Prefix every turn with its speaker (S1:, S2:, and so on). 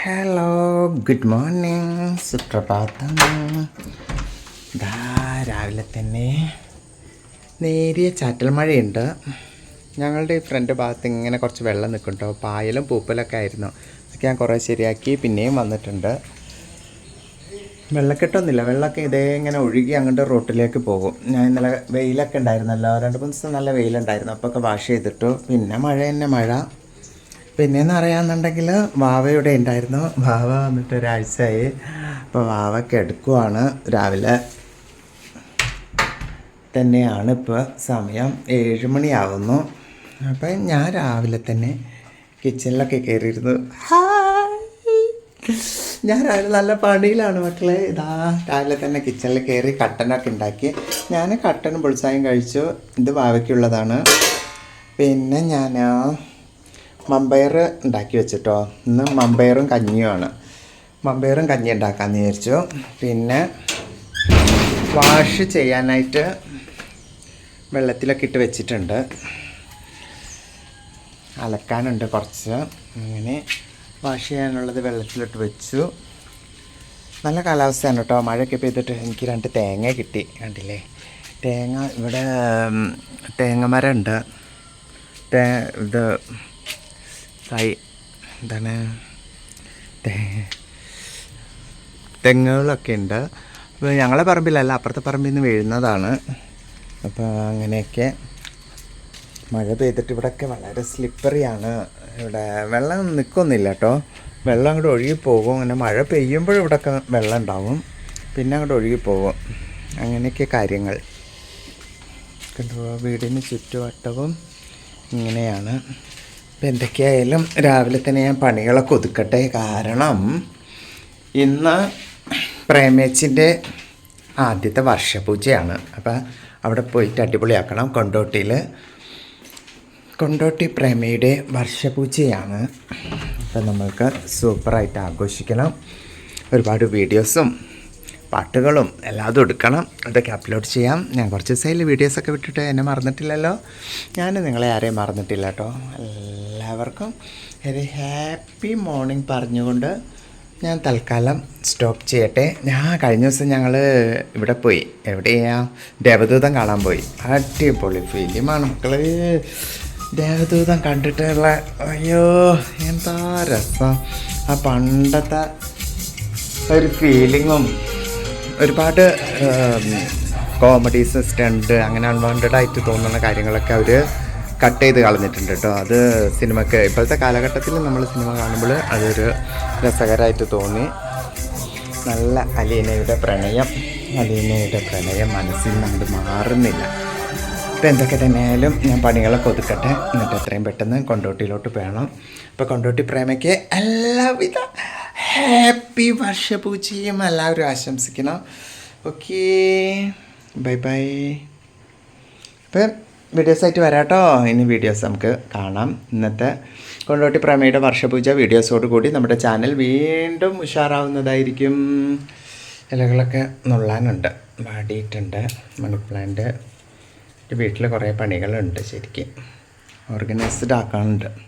S1: Hello good morning സുപ്രഭാതം ദാ രാവിലെ തന്നെ നേരിയ ചാറ്റൽ മഴയുണ്ട്. ഞങ്ങളുടെ ഈ ഫ്രണ്ട് ഭാഗത്ത് ഇങ്ങനെ കുറച്ച് വെള്ളം നിൽക്കുന്നുണ്ടോ. പായലും പൂപ്പലൊക്കെ ആയിരുന്നു. അതൊക്കെ ഞാൻ കുറേ ശരിയാക്കി പിന്നെയും വന്നിട്ടുണ്ട്. വെള്ളക്കെട്ടൊന്നുമില്ല. വെള്ളമൊക്കെ ഇതേ ഇങ്ങനെ ഒഴുകി അങ്ങോട്ട് റോട്ടിലേക്ക് പോകും. ഞാൻ ഇന്നലെ വെയിലൊക്കെ ഉണ്ടായിരുന്നല്ലോ. രണ്ട് മൂന്ന് ദിവസം നല്ല വെയിലുണ്ടായിരുന്നു. അപ്പോൾ ഒക്കെ വാഷ് ചെയ്തിട്ടു. പിന്നെ മഴ തന്നെ മഴ. പിന്നെയെന്ന് അറിയാമെന്നുണ്ടെങ്കിൽ വാവ ഇവിടെ ഉണ്ടായിരുന്നു. വാവ വന്നിട്ട് ഒരാഴ്ചയായി. അപ്പോൾ വാവ കിടക്കുവാണ് രാവിലെ തന്നെയാണ് ഇപ്പോൾ സമയം. ഏഴ് മണിയാവുന്നു. അപ്പോൾ ഞാൻ രാവിലെ തന്നെ കിച്ചണിലൊക്കെ കയറിയിരുന്നു ഞാൻ രാവിലെ നല്ല പണിയിലാണ് മക്കളെ. ഇതാ രാവിലെ തന്നെ കിച്ചണിൽ കയറി കട്ടനൊക്കെ ഉണ്ടാക്കി. ഞാൻ കട്ടനും പൊളിച്ചായും കഴിച്ചു. ഇത് വാവയ്ക്കുള്ളതാണ്. പിന്നെ ഞാൻ മമ്പയർ ഉണ്ടാക്കി വെച്ചിട്ടോ. ഇന്ന് മമ്പയറും കഞ്ഞിയുമാണ്. മമ്പയറും കഞ്ഞി ഉണ്ടാക്കാമെന്ന് വിചാരിച്ചു. പിന്നെ വാഷ് ചെയ്യാനായിട്ട് വെള്ളത്തിലൊക്കെ ഇട്ട് വെച്ചിട്ടുണ്ട്. അലക്കാനുണ്ട് കുറച്ച്. അങ്ങനെ വാഷ് ചെയ്യാനുള്ളത് വെള്ളത്തിലിട്ട് വെച്ചു. നല്ല കാലാവസ്ഥയാണ് കേട്ടോ. മഴയൊക്കെ പെയ്തിട്ട് എനിക്ക് രണ്ട് തേങ്ങ കിട്ടി. കണ്ടില്ലേ? തേങ്ങ ഇവിടെ തേങ്ങ മരം ഉണ്ട് തേ ഇത് തൈ എന്താണ് തെങ്ങുകളൊക്കെ ഉണ്ട് അപ്പോൾ ഞങ്ങളെ പറമ്പിലല്ല അപ്പുറത്തെ പറമ്പിൽ നിന്ന് വീഴുന്നതാണ് അപ്പോൾ അങ്ങനെയൊക്കെ മഴ പെയ്തിട്ട് ഇവിടെയൊക്കെ വളരെ സ്ലിപ്പറിയാണ് ഇവിടെ വെള്ളം നിൽക്കൊന്നില്ല കേട്ടോ വെള്ളം അങ്ങോട്ട് ഒഴുകി പോകും അങ്ങനെ മഴ പെയ്യുമ്പോൾ ഇവിടെയൊക്കെ വെള്ളം ഉണ്ടാവും പിന്നെ അങ്ങോട്ട് ഒഴുകി പോകും അങ്ങനെയൊക്കെ കാര്യങ്ങൾ വീടിന് ചുറ്റുവട്ടവും ഇങ്ങനെയാണ് ഇപ്പം എന്തൊക്കെയായാലും രാവിലെ തന്നെ ഞാൻ പണികളൊക്കെ ഒതുക്കട്ടെ. കാരണം ഇന്ന് പ്രേമേച്ചിന്റെ ആദ്യത്തെ വർഷപൂജയാണ്. അപ്പം അവിടെ പോയിട്ട് അടിപൊളിയാക്കണം. കൊണ്ടോട്ടിയിൽ. കൊണ്ടോട്ടി പ്രേമയുടെ വർഷപൂജയാണ്. അപ്പം നമ്മൾക്ക് സൂപ്പറായിട്ട് ആഘോഷിക്കണം. ഒരുപാട് വീഡിയോസും പാട്ടുകളും എല്ലാതും എടുക്കണം. അതൊക്കെ അപ്ലോഡ് ചെയ്യാം. ഞാൻ കുറച്ച് ദിവസമായില്ല വീഡിയോസൊക്കെ വിട്ടിട്ട്. എന്നെ മറന്നിട്ടില്ലല്ലോ. ഞാൻ നിങ്ങളെ ആരെയും മറന്നിട്ടില്ല കേട്ടോ. എല്ലാവർക്കും ഒരു ഹാപ്പി മോർണിംഗ് പറഞ്ഞുകൊണ്ട് ഞാൻ തൽക്കാലം സ്റ്റോപ്പ് ചെയ്യട്ടെ. ഞാൻ കഴിഞ്ഞ ദിവസം ഞങ്ങൾ ഇവിടെ പോയി. എവിടെയാ? ദേവദൂതം കാണാൻ പോയി. അടിപൊളി ഫിലിമാണ് മക്കൾ. ദേവദൂതം കണ്ടിട്ടുള്ള അയ്യോ എന്താ രസം. ആ പണ്ടത്തെ ഒരു ഫീലിങ്ങും ഒരുപാട് കോമഡീസ് സ്റ്റണ്ട് അങ്ങനെ അൺവാണ്ടഡ് ആയിട്ട് തോന്നുന്ന കാര്യങ്ങളൊക്കെ അവർ കട്ട് ചെയ്ത് കളഞ്ഞിട്ടുണ്ട് കേട്ടോ. അത് സിനിമയ്ക്ക് ഇപ്പോഴത്തെ കാലഘട്ടത്തിൽ നമ്മൾ സിനിമ കാണുമ്പോൾ അതൊരു രസകരമായിട്ട് തോന്നി. നല്ല അലീനയുടെ പ്രണയം അലീനയുടെ പ്രണയം മനസ്സിൽ നമ്മൾ മാറുന്നില്ല. ഇപ്പം എന്തൊക്കെ തന്നെയായാലും ഞാൻ പണികളൊക്കെ ഒതുക്കട്ടെ. എന്നിട്ട് എത്രയും പെട്ടെന്ന് കൊണ്ടോട്ടിയിലോട്ട് വേണം ഇപ്പോൾ കൊണ്ടോട്ടി പ്രേമയ്ക്ക് എല്ലാവിധ ഹാപ്പി വർഷപൂജയും എല്ലാവരും ആശംസിക്കണം. ഓക്കേ. Bye bye. അപ്പം വീഡിയോസായിട്ട് വരാം കേട്ടോ ഇനി വീഡിയോസ് നമുക്ക് കാണാം. ഇന്നത്തെ കൊണ്ടോട്ടി പ്രമേയുടെ വർഷപൂജ വീഡിയോസോട് കൂടി നമ്മുടെ ചാനൽ വീണ്ടും ഉഷാറാവുന്നതായിരിക്കും. ഇലകളൊക്കെ നുള്ളാനുണ്ട്. വാടിയിട്ടുണ്ട്. Money plant. വീട്ടിൽ കുറേ പണികളുണ്ട് ശരിക്കും. ഓർഗനൈസ്ഡ് ആക്കാനുണ്ട്.